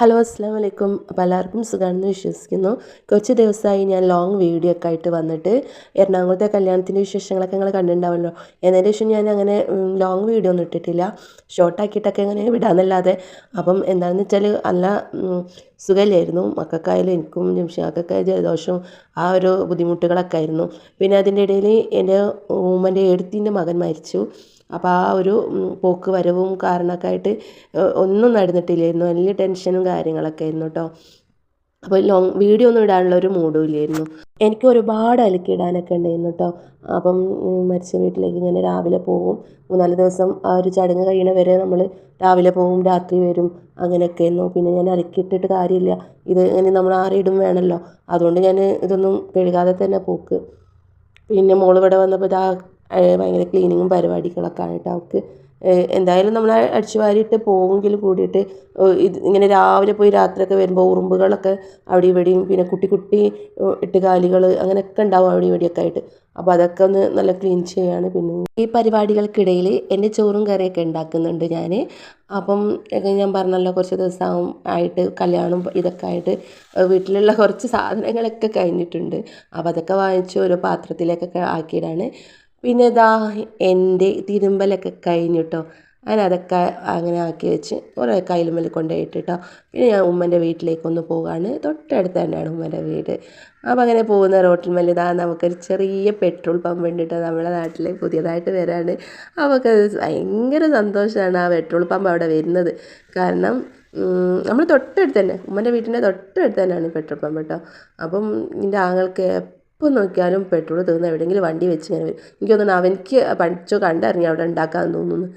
Hello അസ്സാം വലൈക്കും അപ്പോൾ എല്ലാവർക്കും സുഖമാണെന്ന് വിശ്വസിക്കുന്നു. കുറച്ച് ദിവസമായി ഞാൻ ലോങ് വീഡിയോ ഒക്കെ ആയിട്ട് വന്നിട്ട് എറണാകുളത്തെ കല്യാണത്തിന്റെ വിശേഷങ്ങളൊക്കെ നിങ്ങൾ കണ്ടിട്ടുണ്ടാവുമല്ലോ എന്നതിന് ശേഷം ഞാൻ അങ്ങനെ ലോങ് വീഡിയോ ഒന്നും ഇട്ടിട്ടില്ല. ഷോർട്ടാക്കിയിട്ടൊക്കെ അങ്ങനെ വിടാമെന്നല്ലാതെ അപ്പം എന്താണെന്ന് വെച്ചാൽ നല്ല സുഖമല്ലായിരുന്നു മക്കൾക്കായാലും എനിക്കും ജംഷിയാക്കൊക്കെ ജലദോഷവും ആ ഒരു ബുദ്ധിമുട്ടുകളൊക്കെ ആയിരുന്നു. പിന്നെ അതിന്റെ ഇടയിൽ എന്റെ ഉമ്മന്റെ എഴുത്തിന്റെ മകൻ മരിച്ചു. അപ്പോൾ ആ ഒരു പോക്ക് വരവും കാരണമൊക്കെ ആയിട്ട് ഒന്നും നടന്നിട്ടില്ലായിരുന്നു. വലിയ ടെൻഷനും കാര്യങ്ങളൊക്കെ ആയിരുന്നു കേട്ടോ അപ്പോൾ ലോങ് വീഡിയോ ഒന്നും ഇടാനുള്ള ഒരു മൂഡും ഇല്ലായിരുന്നു. എനിക്ക് ഒരുപാട് അലക്കിയിടാനൊക്കെ ഉണ്ടായിരുന്നു കേട്ടോ അപ്പം മരിച്ച വീട്ടിലേക്ക് ഇങ്ങനെ രാവിലെ പോകും. മൂന്നാൽ ദിവസം ആ ഒരു ചടങ്ങ് കഴിയണ വരെ നമ്മൾ രാവിലെ പോകും രാത്രി വരും അങ്ങനെയൊക്കെ ആയിരുന്നു. പിന്നെ ഞാൻ അലക്കിയിട്ടിട്ട് കാര്യമില്ല. ഇത് ഇങ്ങനെ നമ്മൾ ആറിയിടും വേണമല്ലോ അതുകൊണ്ട് ഞാൻ ഇതൊന്നും കഴുകാതെ തന്നെ പോക്ക്. പിന്നെ മോൾ ഇവിടെ വന്നപ്പോൾ ഇതാ ഭയങ്കര ക്ലീനിങ്ങും പരിപാടികളൊക്കെ ആയിട്ട് അവൾക്ക് എന്തായാലും നമ്മൾ അടിച്ചു വാരിയിട്ട് പോവുമെങ്കിൽ കൂടിയിട്ട് ഇത് ഇങ്ങനെ രാവിലെ പോയി രാത്രിയൊക്കെ വരുമ്പോൾ ഉറുമ്പുകളൊക്കെ അവിടെ ഇവിടെയും പിന്നെ കുട്ടി കുട്ടി എട്ടുകാലികൾ അങ്ങനെയൊക്കെ ഉണ്ടാവും അവിടെ ഇവിടെയൊക്കെ ആയിട്ട്. അപ്പോൾ അതൊക്കെ ഒന്ന് നല്ല ക്ലീൻ ചെയ്യാണ്. പിന്നെ ഈ പരിപാടികൾക്കിടയിൽ എന്റെ ചോറും കറിയൊക്കെ ഉണ്ടാക്കുന്നുണ്ട് ഞാൻ അപ്പം ഞാൻ പറഞ്ഞല്ലോ കുറച്ച് ദിവസം ആയിട്ട് കല്യാണം ഇതൊക്കെ ആയിട്ട് വീട്ടിലുള്ള കുറച്ച് സാധനങ്ങളൊക്കെ കഴിഞ്ഞിട്ടുണ്ട്. അപ്പോൾ അതൊക്കെ വാങ്ങിച്ച് ഓരോ പാത്രത്തിലേക്കൊക്കെ ആക്കിയിടാണ്. പിന്നെ ഇതാ എന്റെ തിരുമ്പലൊക്കെ കഴിഞ്ഞിട്ടോ. ഞാൻ അതൊക്കെ അങ്ങനെ ആക്കി വെച്ച് ഓരോ കയ്യിലുമ്മൽ കൊണ്ടുപോയിട്ട് കേട്ടോ പിന്നെ ഞാൻ ഉമ്മന്റെ വീട്ടിലേക്കൊന്ന് പോവുകയാണ് തൊട്ടടുത്ത് തന്നെയാണ് ഉമ്മന്റെ വീട്. അപ്പോൾ അങ്ങനെ പോകുന്ന റോട്ടിൽ മേലെ ഇതാ നമുക്കൊരു ചെറിയ പെട്രോൾ പമ്പ് ഉണ്ട് കേട്ടോ. നമ്മുടെ നാട്ടിൽ പുതിയതായിട്ട് വരാണ്. അവൾക്ക് ഭയങ്കര സന്തോഷമാണ് ആ പെട്രോൾ പമ്പ് അവിടെ വരുന്നത്. കാരണം നമ്മൾ തൊട്ടടുത്ത് തന്നെ ഉമ്മന്റെ വീട്ടിന്റെ തൊട്ടടുത്ത് തന്നെയാണ് പെട്രോൾ പമ്പ് കേട്ടോ. അപ്പം എന്റെ ആങ്ങൾക്ക് എപ്പോൾ നോക്കിയാലും പെട്രോൾ തീർന്ന് എവിടെയെങ്കിലും വണ്ടി വെച്ച് ഇങ്ങനെ വരും. എനിക്ക് തോന്നുന്നു അവനിക്ക് പഠിച്ചോ കണ്ടറിഞ്ഞ് അവിടെ ഉണ്ടാക്കാൻ തോന്നുന്നു.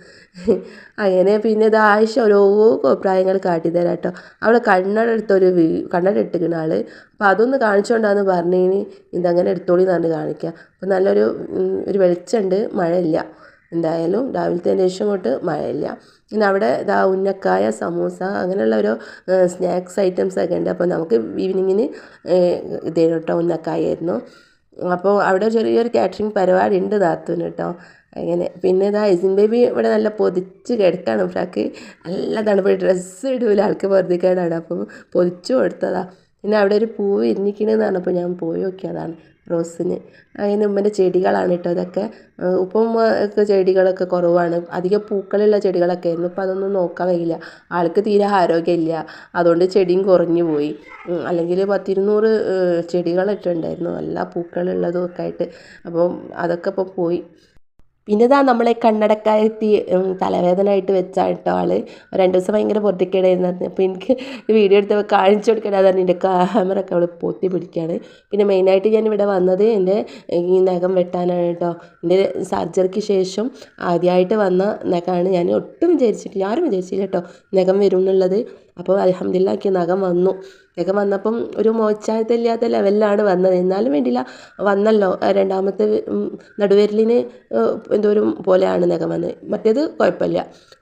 അങ്ങനെ പിന്നെ ഇത് ആയിഷ ഓരോ അഭിപ്രായങ്ങൾ കാട്ടിത്തരാം കേട്ടോ. അവളെ കണ്ണട എടുത്തൊരു വീ കണ്ണട ആൾ അപ്പോൾ അതൊന്ന് കാണിച്ചുകൊണ്ടാന്ന് പറഞ്ഞതിന് ഇതങ്ങനെ എടുത്തോളി പറഞ്ഞ് കാണിക്കുക അപ്പോൾ നല്ലൊരു ഒരു വെളിച്ചമുണ്ട് മഴയില്ല. എന്തായാലും രാവിലത്തെ ശേഷം തൊട്ട് മഴയില്ല പിന്നെ അവിടെ ഇതാ ഉന്നക്കായ സമൂസ അങ്ങനെയുള്ള ഓരോ സ്നാക്സ് ഐറ്റംസ് ഒക്കെ ഉണ്ട്. അപ്പോൾ നമുക്ക് ഈവനിങ്ങിന് ഇതേ കേട്ടോ ഉന്നക്കായ ആയിരുന്നു. അപ്പോൾ അവിടെ ചെറിയൊരു കാറ്ററിംഗ് പരിപാടി ഉണ്ട് താത്തൂന് കേട്ടോ. അങ്ങനെ പിന്നെ ഇതാ ഐസിൻ ബേബി ഇവിടെ നല്ല പൊതിച്ച് കിടക്കാണ്. ഫ്രാക്ക് നല്ല തണുപ്പ്. ഡ്രസ്സ് ഇടൂല. ആൾക്ക് പൊറുതിക്കേടാണ് അപ്പോൾ പൊതിച്ചു കൊടുത്തതാ. പിന്നെ അവിടെ ഒരു പൂവ് ഇരിഞ്ഞിക്കണെന്ന് പറഞ്ഞപ്പോൾ ഞാൻ പോയി നോക്കിയതാണ്. റോസിന്. അങ്ങനെ ഉമ്മന്റെ ചെടികളാണ് കേട്ടോ അതൊക്കെ ഉപ്പമ്മക്ക് ചെടികളൊക്കെ കുറവാണ്. അധികം പൂക്കളുള്ള ചെടികളൊക്കെ ആയിരുന്നു. ഇപ്പം അതൊന്നും നോക്കാൻ കഴിയില്ല ആൾക്ക് തീരെ ആരോഗ്യമില്ല. അതുകൊണ്ട് ചെടിയും കുറഞ്ഞു പോയി. അല്ലെങ്കിൽ പത്തിരുന്നൂറ് ഉണ്ടായിരുന്നു എല്ലാ പൂക്കളുള്ളതും ഒക്കെ ആയിട്ട്. അപ്പം അതൊക്കെ ഇപ്പോൾ പോയി. പിന്നെ ഇതാ നമ്മളെ കണ്ണടക്കാരെത്തി തലവേദന ആയിട്ട് വെച്ച കേട്ടോ ആൾ രണ്ട് ദിവസം ഭയങ്കര പൊട്ടിക്കേടായിരുന്നു അപ്പോൾ എനിക്ക് വീഡിയോ എടുത്തപ്പോൾ കാണിച്ചു കൊടുക്കണത് അതാണ് എന്റെ ക്യാമറ ഒക്കെ അവൾ പൊത്തി പിടിക്കുകയാണ് പിന്നെ മെയിനായിട്ട് ഞാൻ ഇവിടെ വന്നത് എന്റെ ഈ നഖം വെട്ടാനാണ് കേട്ടോ എന്റെ സർജറിക്ക് ശേഷം ആദ്യമായിട്ട് വന്ന നഖമാണ് ഞാൻ ഒട്ടും വിചാരിച്ചിട്ടില്ല ആരും വിചാരിച്ചില്ല കേട്ടോ നഖം വരും എന്നുള്ളത്. അപ്പോൾ അലഹമ്മദില്ലാക്കി നഖം വന്നു. നഖം വന്നപ്പം ഒരു മോച്ചായത്തില്ലാത്ത ലെവലിലാണ് വന്നത്. എന്നാലും വേണ്ടില്ല വന്നല്ലോ. രണ്ടാമത്തെ നടുവേരലിന് എന്തോ ഒരു പോലെയാണ് നഖം വന്നത്. മറ്റേത് കുഴപ്പമില്ല.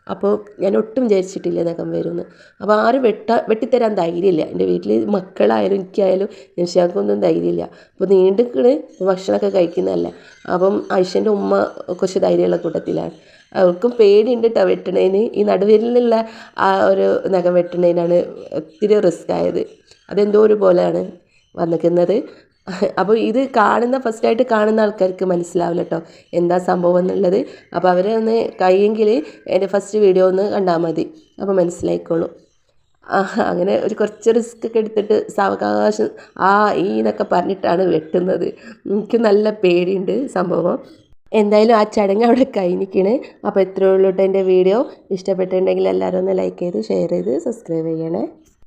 അപ്പോൾ ഞാൻ ഒട്ടും വിചാരിച്ചിട്ടില്ല നഖം വരുമെന്ന്. അപ്പോൾ ആരും വെട്ട വെട്ടിത്തരാൻ ധൈര്യമില്ല. എന്റെ വീട്ടിൽ മക്കളായാലും എനിക്കായാലും നിമിഷാക്കൊന്നും ധൈര്യമില്ല. അപ്പോൾ നീണ്ടിക്കണ് ഭക്ഷണമൊക്കെ കഴിക്കുന്നതല്ലേ. അപ്പം ഐഷന്റെ ഉമ്മ കുറച്ച് ധൈര്യമുള്ള കൂട്ടത്തിലാണ്. അവർക്കും പേടിയുണ്ട് കേട്ടോ വെട്ടണേന്. ഈ നടുവിരലിലുള്ള ആ ഒരു നഖം വെട്ടണേനാണ് ഒത്തിരി റിസ്ക് ആയത്. അതെന്തോ ഒരു പോലെയാണ് വന്നിരിക്കുന്നത് അപ്പോൾ ഇത് കാണുന്ന ഫസ്റ്റായിട്ട് കാണുന്ന ആൾക്കാർക്ക് മനസ്സിലാവില്ല കേട്ടോ എന്താ സംഭവം എന്നുള്ളത്. അപ്പോൾ അവരെ ഒന്ന് കഴിയെങ്കിൽ എന്റെ ഫസ്റ്റ് വീഡിയോ ഒന്ന് കണ്ടാൽ മതി. അപ്പോൾ മനസ്സിലായിക്കോളും. അങ്ങനെ ഒരു കുറച്ച് റിസ്ക് ഒക്കെ എടുത്തിട്ട് സാവകാശം ആ ഈ എന്നൊക്കെ പറഞ്ഞിട്ടാണ് വെട്ടുന്നത്. എനിക്ക് നല്ല പേടിയുണ്ട് സംഭവം. എന്തായാലും ആ ചടങ്ങ് അവിടെ കഴിഞ്ഞിരിക്കണ്. അപ്പോൾ ഇത്രയേ ഉള്ളൂ എന്റെ വീഡിയോ. ഇഷ്ടപ്പെട്ടിട്ടുണ്ടെങ്കിൽ എല്ലാവരും ഒന്ന് ലൈക്ക് ചെയ്ത് ഷെയർ ചെയ്ത് സബ്സ്ക്രൈബ് ചെയ്യണേ.